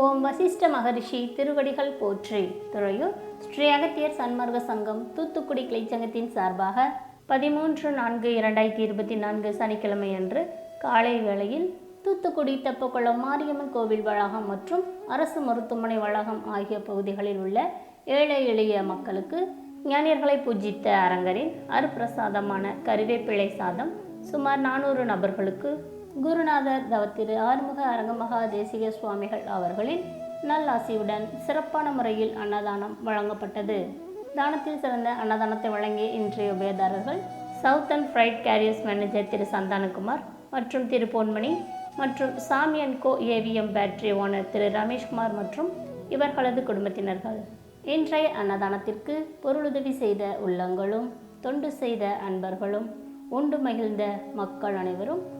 ஓம் வசிஷ்ட மகரிஷி திருவடிகள் போற்றி. துறையூர் ஸ்ரீ அகத்தியர் சன்மார்க்க சங்கம் தூத்துக்குடி கிளைச்சங்கத்தின் சார்பாக பதிமூன்று நான்கு இரண்டாயிரத்தி இருபத்தி நான்கு சனிக்கிழமை அன்று காலை வேளையில் தூத்துக்குடி தெப்பக்குளம் மாரியம்மன் கோவில் வளாகம் மற்றும் அரசு மருத்துவமனை வளாகம் ஆகிய பகுதிகளில் உள்ள ஏழை எளிய மக்களுக்கு ஞானியர்களை பூஜித்த அரங்கரின் அருப்பிரசாதமான கருவேப்பிள்ளை சாதம் சுமார் நானூறு நபர்களுக்கு குருநாதர் தவத்திரு ஆறுமுக அரங்கமகா தேசிக சுவாமிகள் அவர்களின் நல்லாசியுடன் சிறப்பான முறையில் அன்னதானம் வழங்கப்பட்டது. தானத்தில் சிறந்த அன்னதானத்தை வழங்கிய இன்றைய உபயதாரர்கள் and freight carriers manager Thiru Santhanakumar மற்றும் திரு பொன்மணி மற்றும் Sami co AVM battery owner Thiru Rameshkumar மற்றும் இவர்களது குடும்பத்தினர்கள். இன்றைய அன்னதானத்திற்கு பொருளுதவி செய்த உள்ளங்களும் தொண்டு செய்த அன்பர்களும் உண்டு மகிழ்ந்த மக்கள் அனைவரும்